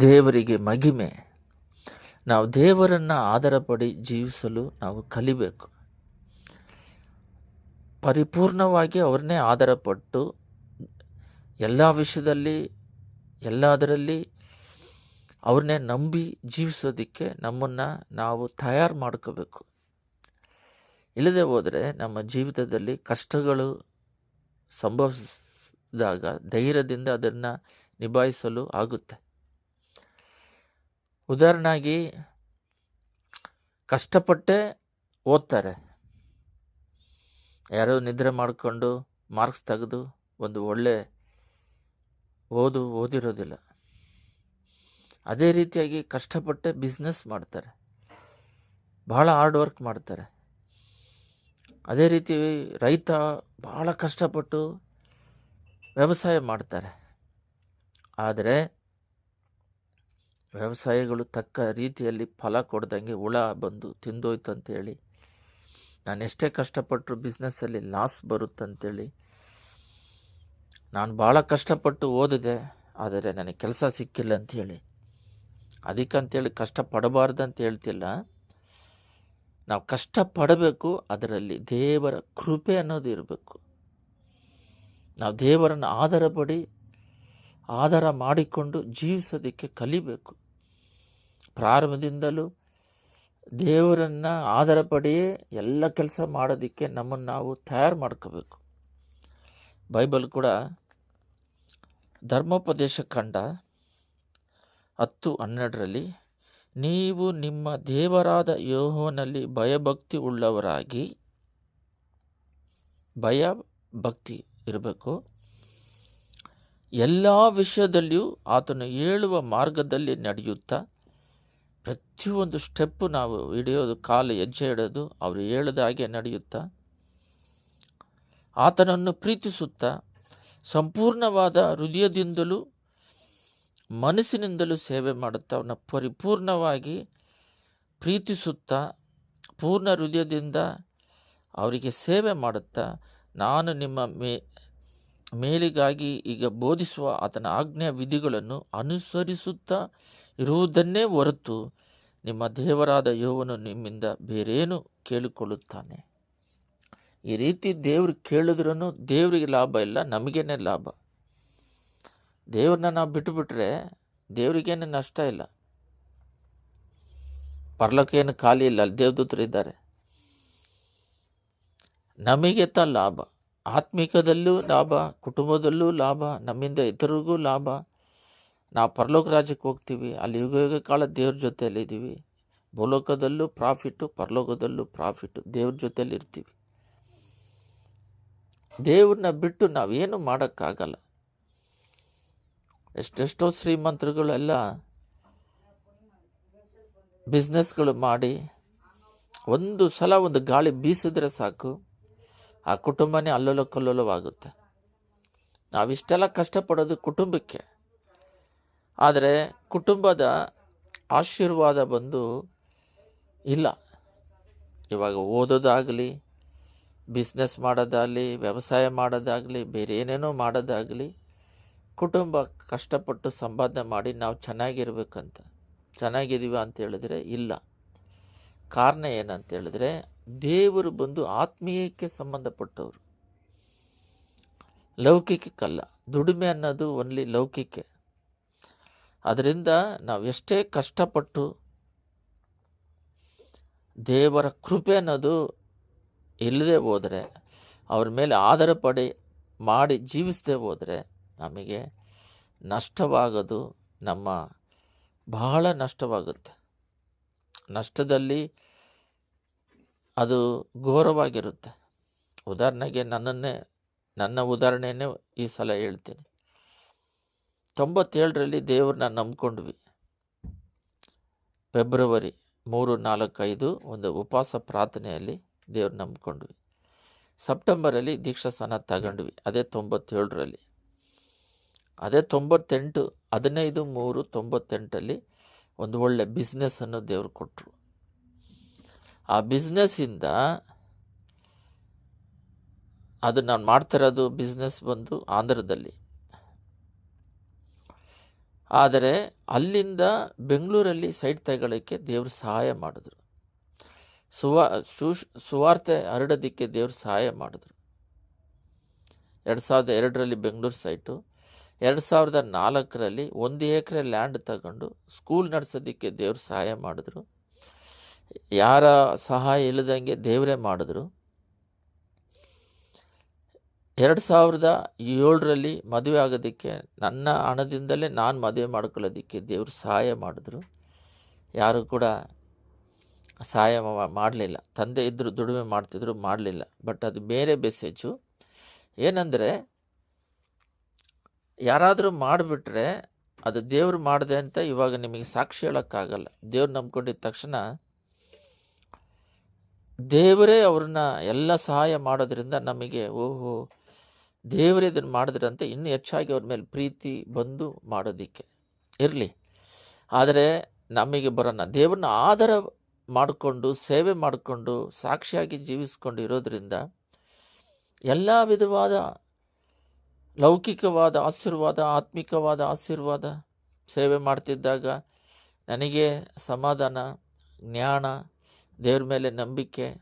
ದೇವರಿಗೆ ಮಹಿಮೆ ನಾವು ದೇವರನ್ನು ಆಧಾರಪಡಿ ಜೀವಿಸಲು ನಾವು ಕಲಿಬೇಕು. ಪರಿಪೂರ್ಣವಾಗಿ ಅವ್ರನ್ನೇ ಆಧಾರಪಟ್ಟು ಎಲ್ಲ ವಿಷಯದಲ್ಲಿ, ಎಲ್ಲದರಲ್ಲಿ ಅವ್ರನ್ನೇ ನಂಬಿ ಜೀವಿಸೋದಕ್ಕೆ ನಮ್ಮನ್ನು ನಾವು ತಯಾರು ಮಾಡ್ಕೋಬೇಕು. ಇಲ್ಲದೆ ಹೋದರೆ ನಮ್ಮ ಜೀವಿತದಲ್ಲಿ ಕಷ್ಟಗಳು ಸಂಭವಿಸಿದಾಗ ಧೈರ್ಯದಿಂದ ಅದನ್ನು ನಿಭಾಯಿಸಲು ಆಗುತ್ತೆ. ಉದಾಹರಣೆಯಾಗಿ ಕಷ್ಟಪಟ್ಟೆ ಓದ್ತಾರೆ. ಯಾರೋ ನಿದ್ರೆ ಮಾಡಿಕೊಂಡು ಮಾರ್ಕ್ಸ್ ತೆಗೆದು ಒಂದು ಒಳ್ಳೆ ಓದು, ಓದಿರೋದಿಲ್ಲ. ಅದೇ ರೀತಿಯಾಗಿ ಕಷ್ಟಪಟ್ಟೆ ಬಿಸ್ನೆಸ್ ಮಾಡ್ತಾರೆ. ಭಾಳ ಹಾರ್ಡ್ ವರ್ಕ್ ಮಾಡ್ತಾರೆ. ಅದೇ ರೀತಿ ರೈತ ಭಾಳ ಕಷ್ಟಪಟ್ಟು ವ್ಯವಸಾಯ ಮಾಡ್ತಾರೆ. ಆದರೆ ವ್ಯವಸಾಯಗಳು ತಕ್ಕ ರೀತಿಯಲ್ಲಿ ಫಲ ಕೊಡ್ದಂಗೆ ಹುಳ ಬಂದು ತಿಂದೋಯ್ತು ಅಂತೇಳಿ. ನಾನು ಎಷ್ಟೇ ಕಷ್ಟಪಟ್ಟರು ಬಿಸ್ನೆಸ್ಸಲ್ಲಿ ಲಾಸ್ ಬರುತ್ತಂತೇಳಿ. ನಾನು ಭಾಳ ಕಷ್ಟಪಟ್ಟು ಓದಿದೆ, ಆದರೆ ನನಗೆ ಕೆಲಸ ಸಿಕ್ಕಿಲ್ಲ ಅಂಥೇಳಿ ಅದಕ್ಕಂತೇಳಿ ಕಷ್ಟಪಡಬಾರ್ದು ಅಂತ ಹೇಳ್ತಿಲ್ಲ. ನಾವು ಕಷ್ಟಪಡಬೇಕು, ಅದರಲ್ಲಿ ದೇವರ ಕೃಪೆ ಅನ್ನೋದು ಇರಬೇಕು. ನಾವು ದೇವರನ್ನು ಆಧಾರ ಪಡಿ ಆಧಾರ ಮಾಡಿಕೊಂಡು ಜೀವಿಸೋದಕ್ಕೆ ಕಲಿಬೇಕು. ಪ್ರಾರಂಭದಿಂದಲೂ ದೇವರನ್ನು ಆಧಾರ ಪಡೆಯೇ ಎಲ್ಲ ಕೆಲಸ ಮಾಡೋದಕ್ಕೆ ನಮ್ಮನ್ನು ನಾವು ತಯಾರು ಮಾಡ್ಕೋಬೇಕು. ಬೈಬಲ್ ಕೂಡ ಧರ್ಮೋಪದೇಶ ಕಂಡ ಹತ್ತು ಹನ್ನೆರಡರಲ್ಲಿ ನೀವು ನಿಮ್ಮ ದೇವರಾದ ಯೋಹನಲ್ಲಿ ಭಯಭಕ್ತಿ ಉಳ್ಳವರಾಗಿ ಭಯ ಭಕ್ತಿ ಇರಬೇಕು. ಎಲ್ಲ ವಿಷಯದಲ್ಲಿಯೂ ಆತನು ಹೇಳುವ ಮಾರ್ಗದಲ್ಲಿ ನಡೆಯುತ್ತಾ ಪ್ರತಿಯೊಂದು ಸ್ಟೆಪ್ಪು ನಾವು ಹಿಡಿಯೋದು, ಕಾಲು ಹೆಜ್ಜೆ ಇಡೋದು ಅವರು ಹೇಳಿದ ಹಾಗೆ ನಡೆಯುತ್ತಾ? ಆತನನ್ನು ಪ್ರೀತಿಸುತ್ತಾ? ಸಂಪೂರ್ಣವಾದ ಹೃದಯದಿಂದಲೂ ಮನಸ್ಸಿನಿಂದಲೂ ಸೇವೆ ಮಾಡುತ್ತಾ? ಅವನ ಪರಿಪೂರ್ಣವಾಗಿ ಪ್ರೀತಿಸುತ್ತಾ? ಪೂರ್ಣ ಹೃದಯದಿಂದ ಅವರಿಗೆ ಸೇವೆ ಮಾಡುತ್ತಾ? ನಾನು ನಿಮ್ಮ ಮೇ, ಮೇಲಿಗಾಗಿ ಈಗ ಬೋಧಿಸುವ ಆತನ ಆಜ್ಞಾ ವಿಧಿಗಳನ್ನು ಅನುಸರಿಸುತ್ತಾ? ಇರುವುದನ್ನೇ ಹೊರತು ನಿಮ್ಮ ದೇವರಾದ ಯೋವನು ನಿಮ್ಮಿಂದ ಬೇರೇನು ಕೇಳಿಕೊಳ್ಳುತ್ತಾನೆ. ಈ ರೀತಿ ದೇವ್ರು ಕೇಳಿದ್ರೂ ದೇವರಿಗೆ ಲಾಭ ಇಲ್ಲ, ನಮಗೇನೆ ಲಾಭ. ದೇವ್ರನ್ನ ನಾವು ಬಿಟ್ಟುಬಿಟ್ರೆ ದೇವರಿಗೇನು ನಷ್ಟ ಇಲ್ಲ. ಪರ್ಲಕ್ಕೇನು ಖಾಲಿ ಇಲ್ಲ, ಅಲ್ಲಿ ದೇವದೂತರು ನಮಗೆ ತ ಲಾಭ. ಆತ್ಮಿಕದಲ್ಲೂ ಲಾಭ, ಕುಟುಂಬದಲ್ಲೂ ಲಾಭ, ನಮ್ಮಿಂದ ಇತರಿಗೂ ಲಾಭ. ನಾವು ಪರಲೋಕ ರಾಜ್ಯಕ್ಕೆ ಹೋಗ್ತೀವಿ. ಅಲ್ಲಿ ಯುಗ ಯುಗ ಕಾಲ ದೇವ್ರ ಜೊತೆಯಲ್ಲಿದ್ದೀವಿ ಭೂಲೋಕದಲ್ಲೂ ಪ್ರಾಫಿಟ್ಟು, ಪರಲೋಕದಲ್ಲೂ ಪ್ರಾಫಿಟ್ಟು. ದೇವ್ರ ಜೊತೆಯಲ್ಲಿ ಇರ್ತೀವಿ. ದೇವ್ರನ್ನ ಬಿಟ್ಟು ನಾವೇನು ಮಾಡೋಕ್ಕಾಗಲ್ಲ. ಎಷ್ಟೆಷ್ಟೋ ಶ್ರೀಮಂತರುಗಳೆಲ್ಲ ಬಿಸ್ನೆಸ್ಗಳು ಮಾಡಿ ಒಂದು ಸಲ ಒಂದು ಗಾಳಿ ಬೀಸಿದ್ರೆ ಸಾಕು, ಆ ಕುಟುಂಬನೇ ಅಲ್ಲೋಲ ಕಲ್ಲೋಲವಾಗುತ್ತೆ ನಾವಿಷ್ಟೆಲ್ಲ ಕಷ್ಟಪಡೋದು ಕುಟುಂಬಕ್ಕೆ. ಆದರೆ ಕುಟುಂಬದ ಆಶೀರ್ವಾದ ಬಂದು ಇಲ್ಲ. ಇವಾಗ ಓದೋದಾಗಲಿ ಬಿಸ್ನೆಸ್ ಮಾಡೋದಾಗಲಿ, ವ್ಯವಸಾಯ ಮಾಡೋದಾಗಲಿ, ಬೇರೆ ಏನೇನೋ ಮಾಡೋದಾಗಲಿ ಕುಟುಂಬ ಕಷ್ಟಪಟ್ಟು ಸಂಪಾದನೆ ಮಾಡಿ ನಾವು ಚೆನ್ನಾಗಿರ್ಬೇಕಂತ, ಚೆನ್ನಾಗಿದ್ದೀವ ಅಂತ ಹೇಳಿದ್ರೆ ಇಲ್ಲ. ಕಾರಣ ಏನಂತ ಹೇಳಿದ್ರೆ, ದೇವರು ಬಂದು ಆತ್ಮೀಯಕ್ಕೆ ಸಂಬಂಧಪಟ್ಟವರು. ಲೌಕಿಕಕ್ಕಲ್ಲ, ದುಡಿಮೆ ಅನ್ನೋದು ಓನ್ಲಿ ಲೌಕಿಕ. ಅದರಿಂದ ನಾವು ಎಷ್ಟೇ ಕಷ್ಟಪಟ್ಟು ದೇವರ ಕೃಪೆ ಅನ್ನೋದು ಇಲ್ಲದೆ ಹೋದರೆ, ಅವ್ರ ಮೇಲೆ ಆಧಾರ ಪಡಿ ಮಾಡಿ ಜೀವಿಸದೆ ಹೋದರೆ ನಮಗೆ ನಷ್ಟವಾಗೋದು ನಮ್ಮ ಬಹಳ ನಷ್ಟವಾಗುತ್ತೆ. ನಷ್ಟದಲ್ಲಿ ಅದು ಘೋರವಾಗಿರುತ್ತೆ. ಉದಾಹರಣೆಗೆ ನನ್ನನ್ನೇ, ನನ್ನ ಉದಾಹರಣೆಯೇ ಈ ಸಲ ಹೇಳ್ತೀನಿ. ತೊಂಬತ್ತೇಳರಲ್ಲಿ ದೇವ್ರನ್ನ ನಂಬ್ಕೊಂಡ್ವಿ. ಫೆಬ್ರವರಿ ಮೂರು, ನಾಲ್ಕು, ಐದು ಒಂದು ಉಪವಾಸ ಪ್ರಾರ್ಥನೆಯಲ್ಲಿ ದೇವ್ರು ನಂಬ್ಕೊಂಡ್ವಿ. ಸೆಪ್ಟೆಂಬರಲ್ಲಿ ದೀಕ್ಷಾಸ್ಥಾನ ತಗೊಂಡ್ವಿ, ಅದೇ ತೊಂಬತ್ತೇಳರಲ್ಲಿ. ಅದೇ ತೊಂಬತ್ತೆಂಟು, ಹದಿನೈದು, ಮೂರು, ತೊಂಬತ್ತೆಂಟಲ್ಲಿ ಒಂದು ಒಳ್ಳೆ ಬಿಸ್ನೆಸ್ಸನ್ನು ದೇವರು ಕೊಟ್ಟರು ಆ ಬಿಸ್ನೆಸ್ಸಿಂದ ಅದು ನಾನು ಮಾಡ್ತಿರೋದು ಬಿಸ್ನೆಸ್ ಬಂದು ಆಂಧ್ರದಲ್ಲಿ. ಆದರೆ ಅಲ್ಲಿಂದ ಬೆಂಗಳೂರಲ್ಲಿ ಸೈಟ್ ತಗೊಳ್ಳೋಕ್ಕೆ ದೇವರು ಸಹಾಯ ಮಾಡಿದ್ರು. ಸುವಾ ಸುವಾರ್ತೆ ಹರಡೋದಕ್ಕೆ ದೇವರು ಸಹಾಯ ಮಾಡಿದ್ರು. ಎರಡು ಸಾವಿರದ ಎರಡರಲ್ಲಿ ಬೆಂಗಳೂರು ಸೈಟು. ಎರಡು ಸಾವಿರದ ನಾಲ್ಕರಲ್ಲಿ ಒಂದು ಎಕರೆ ಲ್ಯಾಂಡ್ ತಗೊಂಡು ಸ್ಕೂಲ್ ನಡೆಸೋದಕ್ಕೆ ದೇವರು ಸಹಾಯ ಮಾಡಿದ್ರು. ಯಾರ ಸಹಾಯ ಇಲ್ಲದಂಗೆ ದೇವರೇ ಮಾಡಿದ್ರು. ಎರಡು ಸಾವಿರದ ಏಳರಲ್ಲಿ ಮದುವೆ ಆಗೋದಕ್ಕೆ ನನ್ನ ಹಣದಿಂದಲೇ ನಾನು ಮದುವೆ ಮಾಡ್ಕೊಳ್ಳೋದಕ್ಕೆ ದೇವರು ಸಹಾಯ ಮಾಡಿದ್ರು. ಯಾರು ಕೂಡ ಸಹಾಯ ಮಾಡಲಿಲ್ಲ. ತಂದೆ ಇದ್ದರು ದುಡಿಮೆ ಮಾಡ್ತಿದ್ರು, ಮಾಡಲಿಲ್ಲ. ಬಟ್ ಅದು ಬೇರೆ ಮೆಸೇಜು ಏನಂದರೆ, ಯಾರಾದರೂ ಮಾಡಿಬಿಟ್ರೆ ಅದು ದೇವ್ರು ಮಾಡಿದೆ ಅಂತ ಇವಾಗ ನಿಮಗೆ ಸಾಕ್ಷಿ ಹೇಳೋಕ್ಕಾಗಲ್ಲ. ದೇವ್ರು ನಂಬ್ಕೊಂಡಿದ್ದ ತಕ್ಷಣ ದೇವರೇ ಅವ್ರನ್ನ ಎಲ್ಲ ಸಹಾಯ ಮಾಡೋದ್ರಿಂದ ನಮಗೆ ಓಹೋ ದೇವರೇ ಇದನ್ನು ಮಾಡಿದ್ರಂತೆ ಇನ್ನೂ ಹೆಚ್ಚಾಗಿ ಅವ್ರ ಮೇಲೆ ಪ್ರೀತಿ ಬಂದು ಮಾಡೋದಕ್ಕೆ. ಇರಲಿ. ಆದರೆ ನಮಗೆ ಬರೋಣ. ದೇವ್ರನ್ನ ಆಧಾರ ಮಾಡಿಕೊಂಡು, ಸೇವೆ ಮಾಡಿಕೊಂಡು, ಸಾಕ್ಷಿಯಾಗಿ ಜೀವಿಸ್ಕೊಂಡು ಇರೋದ್ರಿಂದ ಎಲ್ಲ ವಿಧವಾದ ಲೌಕಿಕವಾದ, ಆಶೀರ್ವಾದ, ಆತ್ಮಿಕವಾದ, ಆಶೀರ್ವಾದ ಸೇವೆ ಮಾಡ್ತಿದ್ದಾಗ ನನಗೆ ಸಮಾಧಾನ, ಜ್ಞಾನ, ದೇವ್ರ ಮೇಲೆ ನಂಬಿಕೆ,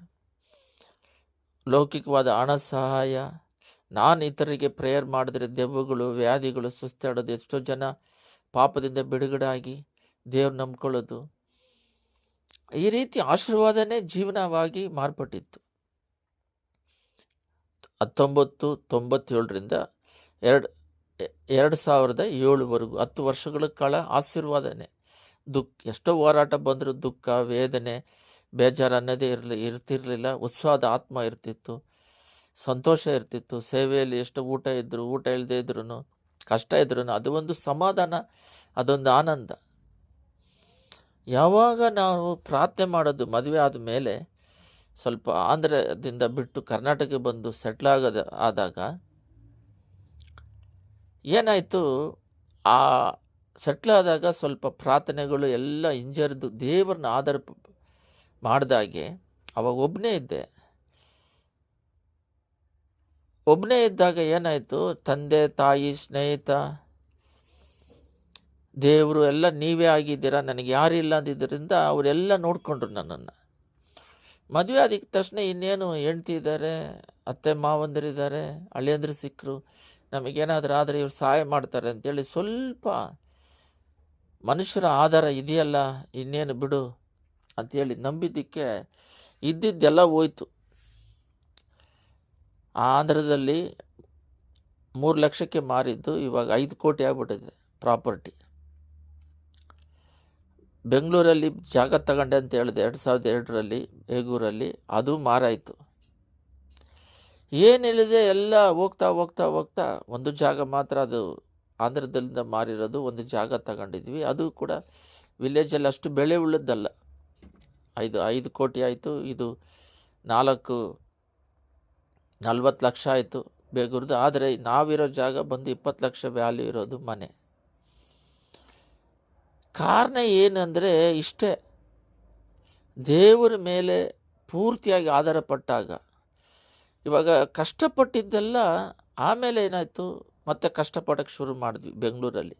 ಲೌಕಿಕವಾದ ಹಣ ಸಹಾಯ ನಾನು ಇತರರಿಗೆ ಪ್ರೇಯರ್ ಮಾಡಿದ್ರೆ ದೆವ್ವಗಳು, ವ್ಯಾಧಿಗಳು ಸುಸ್ತಾಡೋದು, ಎಷ್ಟೋ ಜನ ಪಾಪದಿಂದ ಬಿಡುಗಡೆ ಆಗಿ ದೇವ್ರು ನಂಬ್ಕೊಳ್ಳೋದು. ಈ ರೀತಿ ಆಶೀರ್ವಾದನೇ ಜೀವನವಾಗಿ ಮಾರ್ಪಟ್ಟಿತ್ತು. ಹತ್ತೊಂಬತ್ತು, ತೊಂಬತ್ತೇಳರಿಂದ ಎರಡು ಎರಡು ಸಾವಿರದ ಏಳುವರೆಗೂ, ಹತ್ತು ವರ್ಷಗಳ ಕಾಲ ಆಶೀರ್ವಾದನೆ. ದುಃಖ, ಎಷ್ಟೋ ಹೋರಾಟ ಬಂದರೂ ದುಃಖ, ವೇದನೆ ಬೇಜಾರು ಅನ್ನೋದೇ ಇರಲಿ, ಇರ್ತಿರಲಿಲ್ಲ ಉತ್ಸಾಹದ ಆತ್ಮ ಇರ್ತಿತ್ತು. ಸಂತೋಷ ಇರ್ತಿತ್ತು, ಸೇವೆಯಲ್ಲಿ ಎಷ್ಟು ಊಟ ಇದ್ದರು ಊಟ ಇಲ್ಲದೆ ಇದ್ರೂ ಕಷ್ಟ ಇದ್ರೂ ಅದು ಒಂದು ಸಮಾಧಾನ, ಅದೊಂದು ಆನಂದ. ಯಾವಾಗ ನಾವು ಪ್ರಾರ್ಥನೆ ಮಾಡೋದು ಮದುವೆ ಆದ ಮೇಲೆ, ಸ್ವಲ್ಪ ಆಂಧ್ರದಿಂದ ಬಿಟ್ಟು ಕರ್ನಾಟಕಕ್ಕೆ ಬಂದು ಸೆಟ್ಲ್ ಆಗದ, ಆದಾಗ ಏನಾಯಿತು, ಆ ಸೆಟ್ಲ್ ಆದಾಗ ಸ್ವಲ್ಪ ಪ್ರಾರ್ಥನೆಗಳು ಎಲ್ಲ ಹಿಂಜರಿದು ದೇವ್ರನ್ನ ಆಧಾರ ಮಾಡಿದಾಗೆ, ಅವಾಗ ಒಬ್ಬನೇ ಇದ್ದೆ. ಒಬ್ಬನೇ ಇದ್ದಾಗ ಏನಾಯಿತು? ತಂದೆ, ತಾಯಿ, ಸ್ನೇಹಿತ, ದೇವರು ಎಲ್ಲ ನೀವೇ ಆಗಿದ್ದೀರಾ? ನನಗೆ ಯಾರಿಲ್ಲ ಅಂದಿದ್ದರಿಂದ ಅವರೆಲ್ಲ ನೋಡಿಕೊಂಡ್ರು ನನ್ನನ್ನು. ಮದುವೆ ಆದಿದ ತಕ್ಷಣ ಇನ್ನೇನು ಹೆಂಡ್ತಿ ಇದ್ದಾರೆ, ಅತ್ತೆ ಮಾವಂದಿರಿದ್ದಾರೆ ಹಳ್ಳಿಯಂದ್ರೆ ಸಿಕ್ಕರು. ನಮಗೇನಾದರೂ ಆದರೆ ಇವ್ರು ಸಹಾಯ ಮಾಡ್ತಾರೆ ಅಂತೇಳಿ ಸ್ವಲ್ಪ ಮನುಷ್ಯರ ಆಧಾರ ಇದೆಯಲ್ಲ, ಇನ್ನೇನು ಬಿಡು ಅಂತೇಳಿ ನಂಬಿದ್ದಕ್ಕೆ ಇದ್ದಿದ್ದೆಲ್ಲ ಹೋಯ್ತು. ಆಂಧ್ರದಲ್ಲಿ ಮೂರು ಲಕ್ಷಕ್ಕೆ ಮಾರಿದ್ದು ಇವಾಗ ಐದು ಕೋಟಿ ಆಗ್ಬಿಟ್ಟಿದೆ ಪ್ರಾಪರ್ಟಿ. ಬೆಂಗಳೂರಲ್ಲಿ ಜಾಗ ತಗೊಂಡೆ ಅಂತ ಹೇಳಿದೆ ಎರಡು ಸಾವಿರದ ಎರಡರಲ್ಲಿ ಬೇಗೂರಲ್ಲಿ ಅದು ಮಾರಾಯಿತು. ಏನಿಲ್ಲದೆ ಎಲ್ಲ ಹೋಗ್ತಾ ಹೋಗ್ತಾ ಹೋಗ್ತಾ ಒಂದು ಜಾಗ ಮಾತ್ರ ಅದು ಆಂಧ್ರದಲ್ಲಿಂದ ಮಾರಿರೋದು ಒಂದು ಜಾಗ ತಗೊಂಡಿದ್ವಿ. ಅದು ಕೂಡ ವಿಲೇಜಲ್ಲಿ ಅಷ್ಟು ಬೆಳೆ ಉಳ್ಳದ್ದಲ್ಲ ಐದು ಐದು ಕೋಟಿ ಆಯಿತು. ಇದು ನಾಲ್ಕು ನಲ್ವತ್ತು ಲಕ್ಷ ಆಯಿತು ಬೇಗುರ್ದು. ಆದರೆ ನಾವಿರೋ ಜಾಗ ಬಂದು ಇಪ್ಪತ್ತು ಲಕ್ಷ ವ್ಯಾಲ್ಯೂ ಇರೋದು ಮನೆ. ಕಾರಣ ಏನಂದರೆ ಇಷ್ಟೇ. ದೇವರ ಮೇಲೆ ಪೂರ್ತಿಯಾಗಿ ಆಧಾರಪಟ್ಟಾಗ ಇವಾಗ ಕಷ್ಟಪಟ್ಟಿದ್ದೆಲ್ಲ ಆಮೇಲೆ ಏನಾಯಿತು? ಮತ್ತೆ ಕಷ್ಟಪಡೋಕ್ಕೆ ಶುರು ಮಾಡಿದ್ವಿ ಬೆಂಗಳೂರಲ್ಲಿ.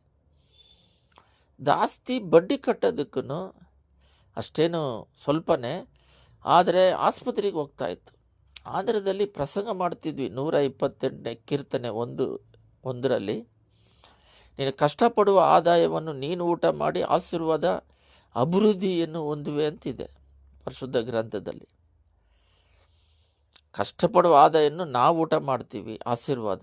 ಜಾಸ್ತಿ ಬಡ್ಡಿ ಕಟ್ಟೋದಕ್ಕೂ ಅಷ್ಟೇನು ಸ್ವಲ್ಪನೇ. ಆದರೆ ಆಸ್ಪತ್ರೆಗೆ ಹೋಗ್ತಾ ಇತ್ತು. ಆಂಧ್ರದಲ್ಲಿ ಪ್ರಸಂಗ ಮಾಡ್ತಿದ್ವಿ ನೂರ ಇಪ್ಪತ್ತೆಂಟನೇ ಕೀರ್ತನೆ ಒಂದು, ಒಂದರಲ್ಲಿ. ನೀನು ಕಷ್ಟಪಡುವ ಆದಾಯವನ್ನು ನೀನು ಊಟ ಮಾಡಿ ಆಶೀರ್ವಾದ ಅಭಿವೃದ್ಧಿಯನ್ನು ಹೊಂದುವೆ ಅಂತಿದೆ ಪರಿಶುದ್ಧ ಗ್ರಂಥದಲ್ಲಿ. ಕಷ್ಟಪಡುವ ಆದಾಯವನ್ನು ನಾವು ಊಟ ಮಾಡ್ತೀವಿ, ಆಶೀರ್ವಾದ.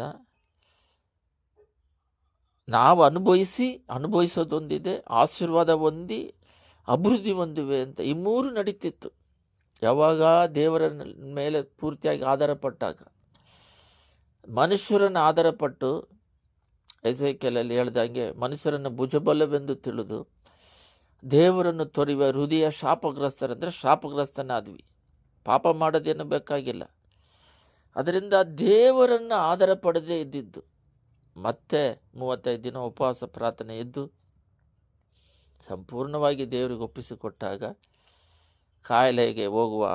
ನಾವು ಅನುಭವಿಸಿ, ಅನುಭವಿಸೋದೊಂದಿದೆ, ಆಶೀರ್ವಾದ ಹೊಂದಿ, ಅಭಿವೃದ್ಧಿ ಹೊಂದಿವೆ ಅಂತ. ಈ ಮೂರು ನಡೀತಿತ್ತು. ಯಾವಾಗ ದೇವರ ಮೇಲೆ ಪೂರ್ತಿಯಾಗಿ ಆಧಾರಪಟ್ಟಾಗ, ಮನುಷ್ಯರನ್ನು ಆಧಾರಪಟ್ಟು, ಎಸೈಕೆಲಲ್ಲಿ ಹೇಳ್ದಂಗೆ ಮನುಷ್ಯರನ್ನು ಭುಜಬಲವೆಂದು ತಿಳಿದು, ದೇವರನ್ನು ತೊರೆಯುವ ಹೃದಯ ಶಾಪಗ್ರಸ್ತರಂದರೆ ಶಾಪಗ್ರಸ್ತನಾದ್ವಿ. ಪಾಪ ಮಾಡೋದೇನು ಬೇಕಾಗಿಲ್ಲ. ಅದರಿಂದ ದೇವರನ್ನು ಆಧಾರ ಪಡೆದೇ ಇದ್ದಿದ್ದು. ಮತ್ತೆ ಮೂವತ್ತೈದು ದಿನ ಉಪವಾಸ ಪ್ರಾರ್ಥನೆ ಇದ್ದು, ಸಂಪೂರ್ಣವಾಗಿ ದೇವರಿಗೆ ಒಪ್ಪಿಸಿಕೊಟ್ಟಾಗ ಕಾಯಿಲೆಗೆ ಹೋಗುವ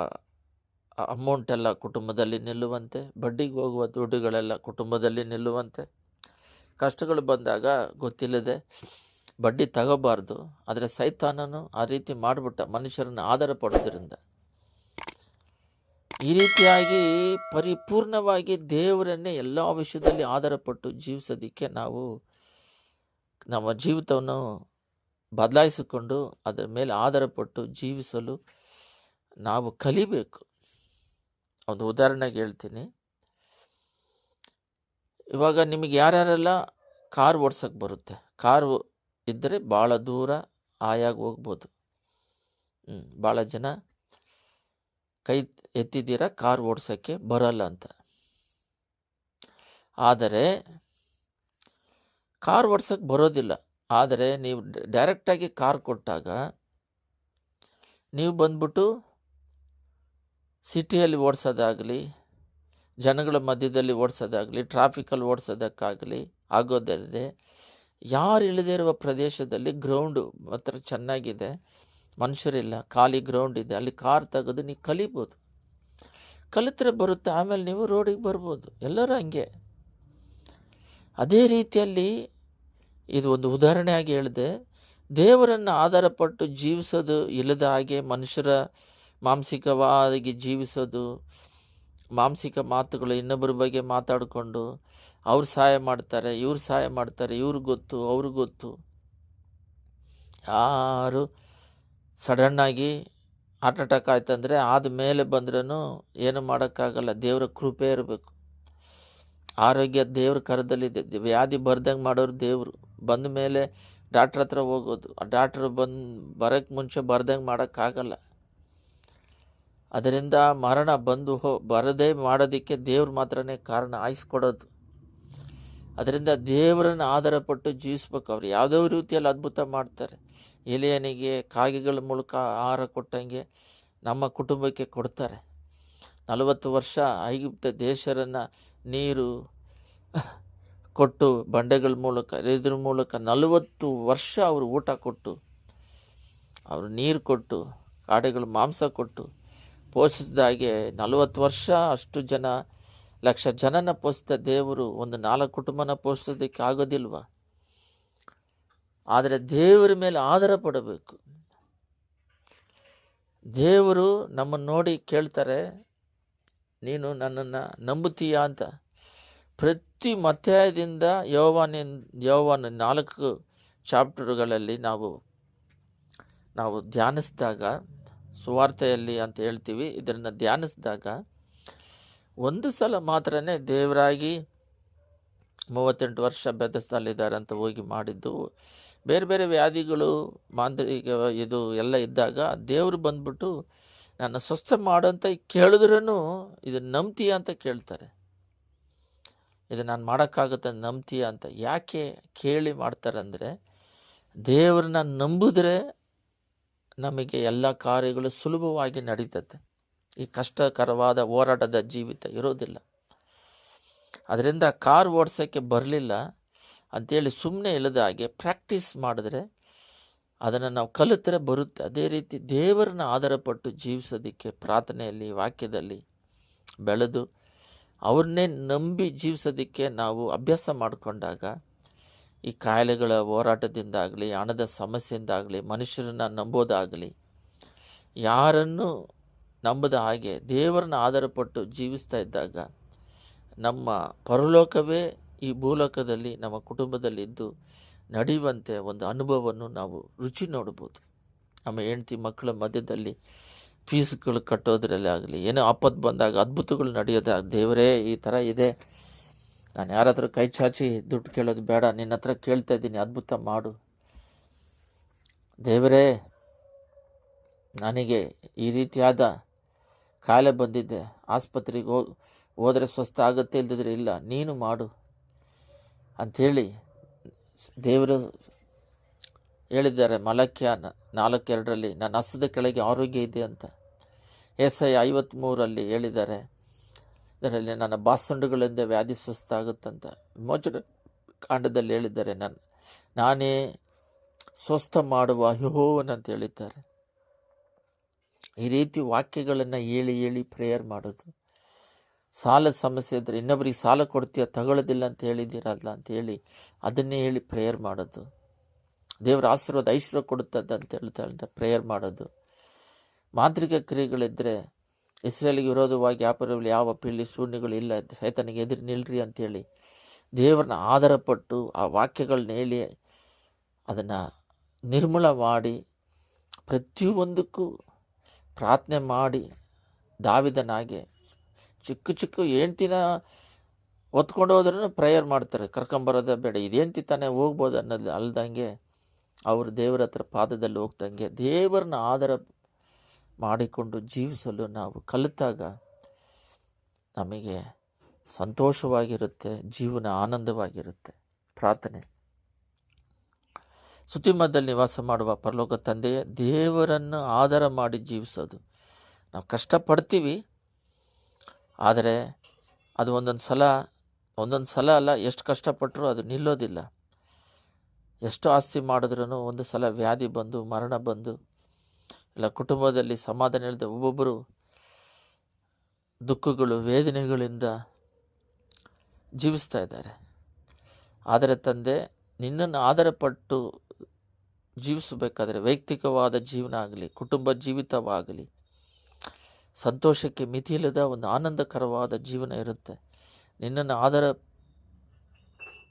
ಅಮೌಂಟ್ ಎಲ್ಲ ಕುಟುಂಬದಲ್ಲಿ ನಿಲ್ಲುವಂತೆ, ಬಡ್ಡಿಗೆ ಹೋಗುವ ದುಡ್ಡುಗಳೆಲ್ಲ ಕುಟುಂಬದಲ್ಲಿ ನಿಲ್ಲುವಂತೆ. ಕಷ್ಟಗಳು ಬಂದಾಗ ಗೊತ್ತಿಲ್ಲದೆ ಬಡ್ಡಿ ತಗೋಬಾರ್ದು. ಆದರೆ ಸೈತಾನನು ಆ ರೀತಿ ಮಾಡಿಬಿಟ್ಟ ಮನುಷ್ಯರನ್ನು ಆಧಾರ ಪಡೋದ್ರಿಂದ ಈ ರೀತಿಯಾಗಿ ಪರಿಪೂರ್ಣವಾಗಿ ದೇವರನ್ನೇ ಎಲ್ಲ ವಿಷಯದಲ್ಲಿ ಆಧಾರಪಟ್ಟು ಜೀವಿಸೋದಕ್ಕೆ ನಾವು ನಮ್ಮ ಜೀವಿತವನ್ನು ಬದಲಾಯಿಸಿಕೊಂಡು ಅದರ ಮೇಲೆ ಆಧಾರಪಟ್ಟು ಜೀವಿಸಲು ನಾವು ಕಲಿಬೇಕು. ಒಂದು ಉದಾಹರಣೆಗೆ ಹೇಳ್ತೀನಿ. ಇವಾಗ ನಿಮಗೆ ಯಾರ್ಯಾರೆಲ್ಲ ಕಾರ್ ಓಡ್ಸೋಕ್ಕೆ ಬರುತ್ತೆ? ಕಾರ್ ಇದ್ದರೆ ಭಾಳ ದೂರ ಆಯಾಗಿ ಹೋಗ್ಬೋದು. ಹ್ಞೂ ಭಾಳ ಜನ ಕೈ ಎತ್ತಿದ್ದೀರ, ಕಾರ್ ಓಡ್ಸೋಕ್ಕೆ ಬರಲ್ಲ ಅಂತ. ಆದರೆ ಕಾರ್ ಓಡ್ಸೋಕ್ಕೆ ಬರೋದಿಲ್ಲ. ಆದರೆ ನೀವು ಡೈರೆಕ್ಟಾಗಿ ಕಾರ್ ಕೊಟ್ಟಾಗ ನೀವು ಬಂದ್ಬಿಟ್ಟು ಸಿಟಿಯಲ್ಲಿ ಓಡಿಸೋದಾಗಲಿ, ಜನಗಳ ಮಧ್ಯದಲ್ಲಿ ಓಡಿಸೋದಾಗಲಿ, ಟ್ರಾಫಿಕಲ್ಲಿ ಓಡಿಸೋದಕ್ಕಾಗಲಿ ಆಗೋದಲ್ಲದೆ, ಯಾರು ಇಲ್ಲದೇ ಇರುವ ಪ್ರದೇಶದಲ್ಲಿ ಗ್ರೌಂಡು ಮಾತ್ರ ಚೆನ್ನಾಗಿದೆ. ಮನುಷ್ಯರಿಲ್ಲ, ಖಾಲಿ ಗ್ರೌಂಡ್ ಇದೆ. ಅಲ್ಲಿ ಕಾರ್ ತೆಗೆದು ನೀವು ಕಲಿಬೋದು. ಕಲಿತರೆ ಬರುತ್ತೆ, ಆಮೇಲೆ ನೀವು ರೋಡಿಗೆ ಬರ್ಬೋದು. ಎಲ್ಲರೂ ಹಂಗೆ. ಅದೇ ರೀತಿಯಲ್ಲಿ ಇದು ಒಂದು ಉದಾಹರಣೆಯಾಗಿ ಹೇಳಿದೆ. ದೇವರನ್ನು ಆಧಾರಪಟ್ಟು ಜೀವಿಸೋದು ಇಲ್ಲದ ಹಾಗೆ ಮನುಷ್ಯರ ಮಾನಸಿಕವಾಗಿ ಜೀವಿಸೋದು ಮಾನಸಿಕ ಮಾತುಗಳು ಇನ್ನೊಬ್ಬರ ಬಗ್ಗೆ ಮಾತಾಡಿಕೊಂಡು ಅವ್ರು ಸಹಾಯ ಮಾಡ್ತಾರೆ, ಇವ್ರು ಸಹಾಯ ಮಾಡ್ತಾರೆ ಇವ್ರಿಗೆ ಗೊತ್ತು ಅವ್ರಿಗೆ ಗೊತ್ತು. ಯಾರು ಸಡನ್ನಾಗಿ ಹಾರ್ಟ್ ಅಟ್ಯಾಕ್ ಆಯ್ತಂದರೆ ಆದ ಮೇಲೆ ಬಂದ್ರೂ ಏನು ಮಾಡೋಕ್ಕಾಗಲ್ಲ, ದೇವರ ಕೃಪೆ ಇರಬೇಕು. ಆರೋಗ್ಯ ದೇವ್ರ ಕರದಲ್ಲಿದೆ, ವ್ಯಾಧಿ ಬರ್ದಂಗೆ ಮಾಡೋರು ದೇವರು. ಬಂದ ಮೇಲೆ ಡಾಕ್ಟ್ರ್ ಹತ್ರ ಹೋಗೋದು, ಆ ಡಾಕ್ಟ್ರ್ ಬಂದು ಬರೋಕ್ಕೆ ಮುಂಚೆ ಬರ್ದಂಗೆ ಮಾಡೋಕ್ಕಾಗಲ್ಲ. ಅದರಿಂದ ಮರಣ ಬಂದು ಹೋ, ಬರದೇ ಮಾಡೋದಕ್ಕೆ ದೇವ್ರು ಮಾತ್ರನೇ ಕಾರಣ ಆಯಿಸ್ಕೊಡೋದು ಅದರಿಂದ ದೇವರನ್ನು ಆಧಾರಪಟ್ಟು ಜೀವಿಸ್ಬೇಕು. ಅವ್ರು ಯಾವುದೋ ರೀತಿಯಲ್ಲಿ ಅದ್ಭುತ ಮಾಡ್ತಾರೆ. ಎಲೆಯನಿಗೆ ಕಾಗೆಗಳ ಮೂಲಕ ಆಹಾರ ಕೊಟ್ಟಂಗೆ ನಮ್ಮ ಕುಟುಂಬಕ್ಕೆ ಕೊಡ್ತಾರೆ. ನಲವತ್ತು ವರ್ಷ ಐಗುಪ್ತ ದೇಶರನ್ನು ನೀರು ಕೊಟ್ಟು ಬಂಡೆಗಳ ಮೂಲಕ ಇದ್ರ ಮೂಲಕ ನಲವತ್ತು ವರ್ಷ ಅವರು ಊಟ ಕೊಟ್ಟು, ಅವರು ನೀರು ಕೊಟ್ಟು, ಕಾಡೆಗಳು ಮಾಂಸ ಕೊಟ್ಟು ಪೋಷಿಸಿದಾಗೆ ನಲವತ್ತು ವರ್ಷ, ಅಷ್ಟು ಜನ, ಲಕ್ಷ ಜನನ ಪೋಷಿಸಿದ ದೇವರು ಒಂದು ನಾಲ್ಕು ಕುಟುಂಬನ ಪೋಷಿಸೋದಕ್ಕೆ ಆಗೋದಿಲ್ವ? ಆದರೆ ದೇವರ ಮೇಲೆ ಆಧಾರ ಪಡಬೇಕು. ದೇವರು ನಮ್ಮನ್ನು ನೋಡಿ ಕೇಳ್ತಾರೆ, ನೀನು ನನ್ನನ್ನು ನಂಬುತ್ತೀಯಾ ಅಂತ. ಪ್ರತಿ ಮಧ್ಯಾಯದಿಂದ ಯೋವಾನ ಯೋವಾನ ನಾಲ್ಕು ಚಾಪ್ಟರ್ಗಳಲ್ಲಿ ನಾವು ನಾವು ಧ್ಯಾನಿಸಿದಾಗ ಸುವಾರ್ತೆಯಲ್ಲಿ ಅಂತ ಹೇಳ್ತೀವಿ. ಇದನ್ನು ಧ್ಯಾನಿಸಿದಾಗ ಒಂದು ಸಲ ಮಾತ್ರನೇ ದೇವರಾಗಿ ಮೂವತ್ತೆಂಟು ವರ್ಷ ಬೆದಸ್ತಲ್ಲಿದ್ದಾರೆ ಅಂತ ಹೋಗಿ ಮಾಡಿದ್ದು. ಬೇರೆ ಬೇರೆ ವ್ಯಾಧಿಗಳು ಮಾಂತ್ರಿಕ ಇದು ಎಲ್ಲ ಇದ್ದಾಗ ದೇವರು ಬಂದ್ಬಿಟ್ಟು ನನ್ನ ಸ್ವಸ್ಥ ಮಾಡು ಅಂತ ಕೇಳಿದ್ರೂ ಇದು ನಂಬ್ತೀಯ ಅಂತ ಕೇಳ್ತಾರೆ. ಇದು ನಾನು ಮಾಡೋಕ್ಕಾಗುತ್ತೆ ನಂಬ್ತೀಯ ಅಂತ ಯಾಕೆ ಕೇಳಿ ಮಾಡ್ತಾರೆ ಅಂದರೆ ದೇವ್ರನ್ನ ನಂಬಿದ್ರೆ ನಮಗೆ ಎಲ್ಲ ಕಾರ್ಯಗಳು ಸುಲಭವಾಗಿ ನಡೀತದೆ. ಈ ಕಷ್ಟಕರವಾದ ಹೋರಾಟದ ಜೀವಿತ ಇರೋದಿಲ್ಲ ಅದರಿಂದ ಕಾರ್ ಓಡಿಸೋಕ್ಕೆ ಬರಲಿಲ್ಲ ಅಂಥೇಳಿ ಸುಮ್ಮನೆ ಇಲ್ಲದ ಹಾಗೆ ಪ್ರಾಕ್ಟೀಸ್ ಮಾಡಿದ್ರೆ ಅದನ್ನು ನಾವು ಕಲಿತರೆ ಬರುತ್ತೆ. ಅದೇ ರೀತಿ ದೇವರನ್ನ ಆಧಾರಪಟ್ಟು ಜೀವಿಸೋದಕ್ಕೆ ಪ್ರಾರ್ಥನೆಯಲ್ಲಿ, ವಾಕ್ಯದಲ್ಲಿ ಬೆಳೆದು ಅವ್ರನ್ನೇ ನಂಬಿ ಜೀವಿಸೋದಕ್ಕೆ ನಾವು ಅಭ್ಯಾಸ ಮಾಡಿಕೊಂಡಾಗ ಈ ಕಾಯಿಲೆಗಳ ಹೋರಾಟದಿಂದಾಗಲಿ, ಹಣದ ಸಮಸ್ಯೆಯಿಂದಾಗಲಿ, ಮನುಷ್ಯರನ್ನು ನಂಬೋದಾಗಲಿ, ಯಾರನ್ನು ನಂಬದ ಹಾಗೆ ದೇವರನ್ನ ಆಧಾರಪಟ್ಟು ಜೀವಿಸ್ತಾ ಇದ್ದಾಗ ನಮ್ಮ ಪರಲೋಕವೇ ಈ ಭೂಲೋಕದಲ್ಲಿ, ನಮ್ಮ ಕುಟುಂಬದಲ್ಲಿದ್ದು ನಡೆಯುವಂತೆ ಒಂದು ಅನುಭವವನ್ನು ನಾವು ರುಚಿ ನೋಡ್ಬೋದು ನಮ್ಮ ಹೆಂಡತಿ ಮಕ್ಕಳ ಮಧ್ಯದಲ್ಲಿ ಫೀಸ್ಗಳು ಕಟ್ಟೋದ್ರಲ್ಲಿ ಆಗಲಿ ಏನೋ ಆಪತ್ತು ಬಂದಾಗ ಅದ್ಭುತಗಳು ನಡೆಯೋದಾಗ, ದೇವರೇ ಈ ಥರ ಇದೆ ನಾನು ಯಾರ ಹತ್ರ ಕೈ ಚಾಚಿ ದುಡ್ಡು ಕೇಳೋದು ಬೇಡ, ನಿನ್ನ ಹತ್ರ ಕೇಳ್ತಾ ಇದ್ದೀನಿ, ಅದ್ಭುತ ಮಾಡು. ದೇವರೇ, ನನಗೆ ಈ ರೀತಿಯಾದ ಕಾಯಿಲೆ ಬಂದಿದ್ದೆ ಆಸ್ಪತ್ರೆಗೆ ಹೋಗಿ ಹೋದರೆ ಸ್ವಸ್ಥ ಆಗುತ್ತೆ ಇಲ್ದಿದ್ರೆ ಇಲ್ಲ, ನೀನು ಮಾಡು ಅಂಥೇಳಿ ದೇವರು ಹೇಳಿದ್ದಾರೆ. ಮಲಕ್ಯ ನಾಲ್ಕೆರಡರಲ್ಲಿ ನನ್ನ ಹಸದ ಕೆಳಗೆ ಆರೋಗ್ಯ ಇದೆ ಅಂತ. ಎಸ್ ಐ ಐವತ್ತ್ಮೂರಲ್ಲಿ ಹೇಳಿದ್ದಾರೆ. ಇದರಲ್ಲಿ ನನ್ನ ಬಾಸುಂಡುಗಳಿಂದ ವ್ಯಾಧಿ ಸುಸ್ತಾಗುತ್ತಂತ ವಿಮೋಚನ ಕಾಂಡದಲ್ಲಿ ಹೇಳಿದ್ದಾರೆ ನನ್ನ ನಾನೇ ಸ್ವಸ್ಥ ಮಾಡುವ ಅಂತ ಹೇಳಿದ್ದಾರೆ. ಈ ರೀತಿ ವಾಕ್ಯಗಳನ್ನು ಹೇಳಿ ಹೇಳಿ ಪ್ರೇಯರ್ ಮಾಡೋದು. ಸಾಲ ಸಮಸ್ಯೆ ಇದ್ದರೆ ಇನ್ನೊಬ್ಬರಿಗೆ ಸಾಲ ಕೊಡ್ತೀಯ ತಗೊಳ್ಳೋದಿಲ್ಲ ಅಂತ ಹೇಳಿದ್ದೀರಲ್ಲ ಅಂತ ಹೇಳಿ ಅದನ್ನೇ ಹೇಳಿ ಪ್ರೇಯರ್ ಮಾಡೋದು. ದೇವರ ಆಶೀರ್ವಾದ ಐಶ್ವರ್ಯ ಕೊಡುತ್ತದೆ ಅಂತ ಹೇಳ್ತಾ ಪ್ರೇಯರ್ ಮಾಡೋದು. ಮಾಂತ್ರಿಕ ಕ್ರಿಯೆಗಳಿದ್ದರೆ ಇಸ್ರೇಲಿಗೆ ವಿರೋಧವಾಗಿ ವ್ಯಾಪಾರಗಳು ಯಾವ ಪೀಳಿ ಶೂನ್ಯಗಳು ಇಲ್ಲ ಸೈತನಿಗೆ ಎದುರು ನಿಲ್ರಿ ಅಂತೇಳಿ ದೇವರನ್ನ ಆಧಾರಪಟ್ಟು ಆ ವಾಕ್ಯಗಳನ್ನ ಹೇಳಿ ಅದನ್ನು ನಿರ್ಮೂಲ ಮಾಡಿ ಪ್ರತಿಯೊಂದಕ್ಕೂ ಪ್ರಾರ್ಥನೆ ಮಾಡಿ ದಾವಿದನಾಗೆ ಚಿಕ್ಕ ಚಿಕ್ಕ ಹೆಂಡ್ತಿನ ಹೊತ್ಕೊಂಡು ಹೋದ್ರೂ ಪ್ರೇಯರ್ ಮಾಡ್ತಾರೆ ಕರ್ಕೊಂಬರೋದೇ ಬೇಡ, ಇದೇಂತಿ ತಾನೇ ಹೋಗ್ಬೋದು ಅನ್ನೋದು ಅಲ್ದಂಗೆ ಅವರು ದೇವರ ಹತ್ರ ಪಾದದಲ್ಲಿ ಹೋಗ್ದಂಗೆ ದೇವರನ್ನ ಆಧಾರ ಮಾಡಿಕೊಂಡು ಜೀವಿಸಲು ನಾವು ಕಲಿತಾಗ ನಮಗೆ ಸಂತೋಷವಾಗಿರುತ್ತೆ, ಜೀವನ ಆನಂದವಾಗಿರುತ್ತೆ. ಪ್ರಾರ್ಥನೆ. ಸುತಿಮದಲ್ಲಿ ನಿವಾಸ ಮಾಡುವ ಪರಲೋಕ ತಂದೆಯೇ, ದೇವರನ್ನು ಆಧಾರ ಮಾಡಿ ಜೀವಿಸೋದು. ನಾವು ಕಷ್ಟಪಡ್ತೀವಿ, ಆದರೆ ಅದು ಒಂದೊಂದು ಸಲ ಒಂದೊಂದು ಸಲ ಅಲ್ಲ, ಎಷ್ಟು ಕಷ್ಟಪಟ್ಟರೂ ಅದು ನಿಲ್ಲೋದಿಲ್ಲ. ಎಷ್ಟು ಆಸ್ತಿ ಮಾಡಿದ್ರೂ ಒಂದು ಸಲ ವ್ಯಾಧಿ ಬಂದು, ಮರಣ ಬಂದು ಇಲ್ಲ, ಕುಟುಂಬದಲ್ಲಿ ಸಮಾಧಾನ ಇಲ್ಲದೆ ಒಬ್ಬೊಬ್ಬರು ದುಃಖಗಳು, ವೇದನೆಗಳಿಂದ ಜೀವಿಸ್ತಾ ಇದ್ದಾರೆ. ಆದರೆ ತಂದೆ, ನಿನ್ನನ್ನು ಆಧಾರಪಟ್ಟು ಜೀವಿಸಬೇಕಾದರೆ ವೈಯಕ್ತಿಕವಾದ ಜೀವನ ಆಗಲಿ, ಕುಟುಂಬ ಜೀವಿತವಾಗಲಿ, ಸಂತೋಷಕ್ಕೆ ಮಿತಿಯಿಲ್ಲದ ಒಂದು ಆನಂದಕರವಾದ ಜೀವನ ಇರುತ್ತೆ. ನಿನ್ನನ್ನು ಆಧಾರ,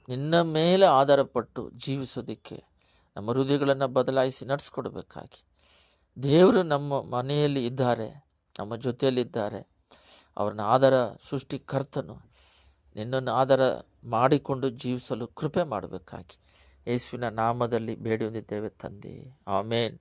ನಿನ್ನ ಮೇಲೆ ಆಧಾರಪಟ್ಟು ಜೀವಿಸೋದಕ್ಕೆ ನಮ್ಮ ಹೃದಯಗಳನ್ನು ಬದಲಾಯಿಸಿ ನಡೆಸ್ಕೊಡ್ಬೇಕಾಗಿ. ದೇವರು ನಮ್ಮ ಮನೆಯಲ್ಲಿ ಇದ್ದಾರೆ, ನಮ್ಮ ಜೊತೆಯಲ್ಲಿದ್ದಾರೆ ಅವ್ರನ್ನ ಆಧಾರ ಸೃಷ್ಟಿಕರ್ತನು ನಿನ್ನನ್ನು ಆಧಾರ ಮಾಡಿಕೊಂಡು ಜೀವಿಸಲು ಕೃಪೆ ಮಾಡಬೇಕಾಗಿ. ಯೇಸುವಿನ ನಾಮದಲ್ಲಿ ಬೇಡಿ ಹೊಂದಿದ್ದೇವೆ ತಂದೆ. ಆಮೇನ್.